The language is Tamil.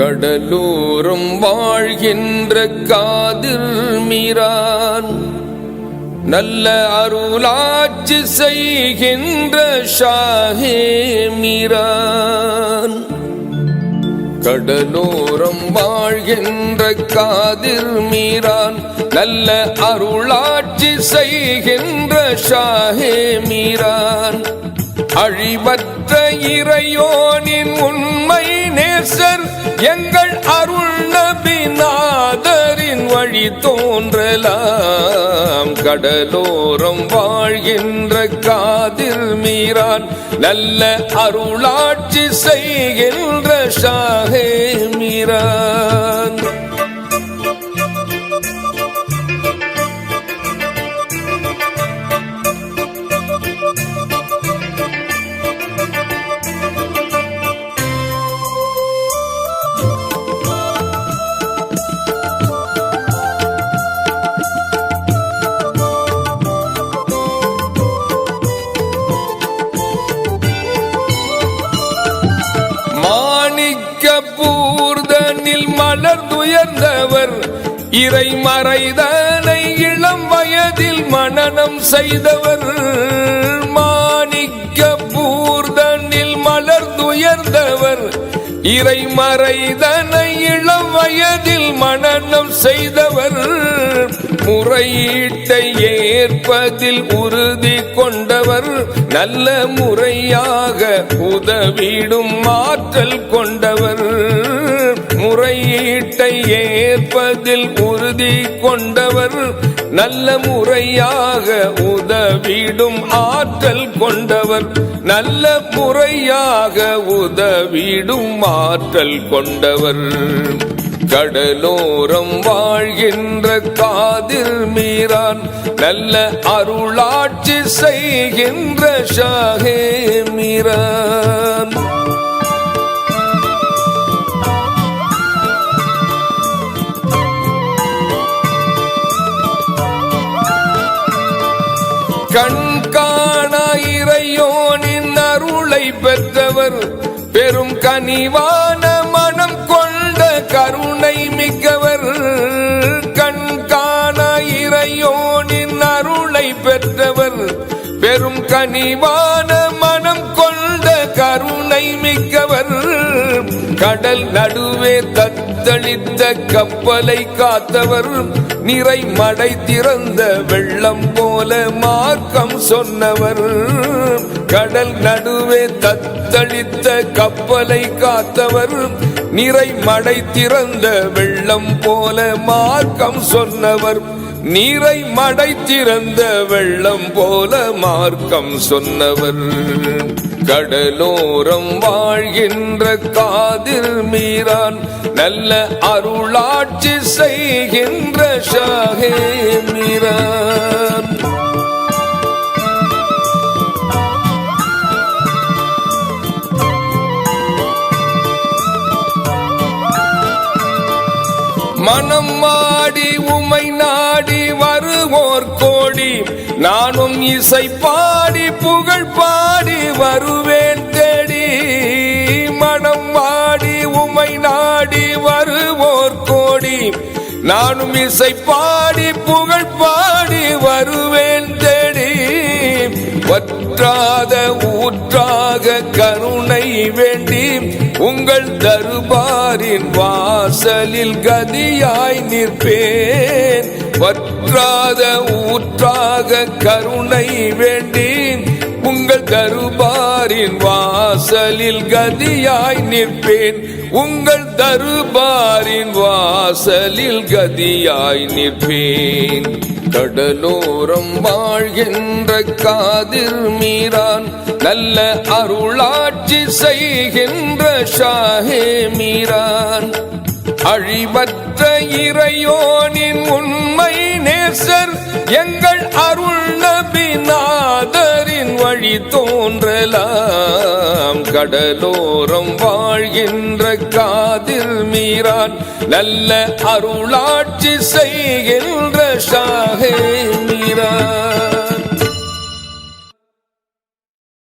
கடலூரும் வாழ்கின்ற காதிர் மீரான் நல்ல அருளாட்சி செய்கின்ற ஷாஹே மீரான் கடலோரம் வாழ்கின்ற காதிர் மீரான் நல்ல அருளாட்சி செய்கின்ற ஷாஹே மீரான் அழிவற்ற இறையோனின் உண்மை நேசர் எங்கள் அருள் நபி நாதரின் வழி தோன்றலாம். கடலோரம் வாழ்கின்ற காதில் மீரான் நல்ல அருளாட்சி செய்கின்ற ஷாகே மீரான் பூர்தனில் மலர்ந்துயர்ந்தவர் இறை மறைதனை இளம் வயதில் மனனம் செய்தவர். இறை மறைதனை இளம் வயதில் மனநம் செய்தவர் முறையீட்டை ஏற்பதில் உறுதி கொண்டவர் நல்ல முறையாக உதவிடும் ஆற்றல் கொண்டவர் முறையீட்டை ஏற்பதில் உறுதி கொண்டவர் நல்ல முறையாக உதவிடும் ஆற்றல் கொண்டவர். நல்ல முறையாக உதவிடும் ஆற்றல் கொண்டவர். கடலோரம் வாழ்கின்ற காதிர் மீரான் நல்ல அருளாட்சி செய்கின்ற ஷாகே மீரான் கண்காண இறையோனின் அருளை பெற்றவர். பெரும் கனிவான மனம் கொண்ட கருணை மிக்கவர். கண்காண இறையோனின் அருளை பெற்றவர். பெரும் கனிவான மனம் கொண்ட கருணை மிக்க கடல் நடுவே தத்தளித்த கப்பலை காத்தவர் நிறை மடை திறந்த வெள்ளம் போல மார்க்கம் சொன்னவர். கடல் நடுவே தத்தளித்த கப்பலை காத்தவர் நிறை மடை திறந்த வெள்ளம் போல மார்க்கம் சொன்னவர். நீரை மடை திறந்த வெள்ளம் போல மார்க்கம் சொன்னவர். கடலோரம் வாழ்கின்ற காதிர் மீரான் நல்ல அருளாட்சி செய்கின்ற ஷாகே மீரான் மனம் மாடி உமை நாடி வருவோர் கோடி நானும் இசை பாடி புகழ் பாடி வருவேன் தேடி. மனம் வாடி உமை நாடி வருவோர் கோடி. நானும் இசை பாடி புகழ் பாடி வருவேன் தேடி. வற்றாத ஊற்றாக கருணை வேண்டி உங்கள் தருபாரின் வாசலில் கதியாய் நிற்பேன். வற்றாத ஊற்றாக கருணை வேண்டேன். உங்கள் தருபாரின் வாசலில் கதியாய் நிற்பேன். உங்கள் தருபாரின் வாசலில் கதியாய் நிற்பேன். கடலோரம் வாழ்கின்ற காதிர் மீரான் நல்ல அருளாட்சி செய்கின்ற ஷாஹே மீரான். அழிவற்ற இறையோனின் உண்மை நேசர் எங்கள் அருள் நபி நாதரின் வழி தோன்றலாம். கடலோரம் வாழ்கின்ற காதில் மீரான் நல்ல அருளாட்சி செய்கின்ற ஷாஹே மீரான்.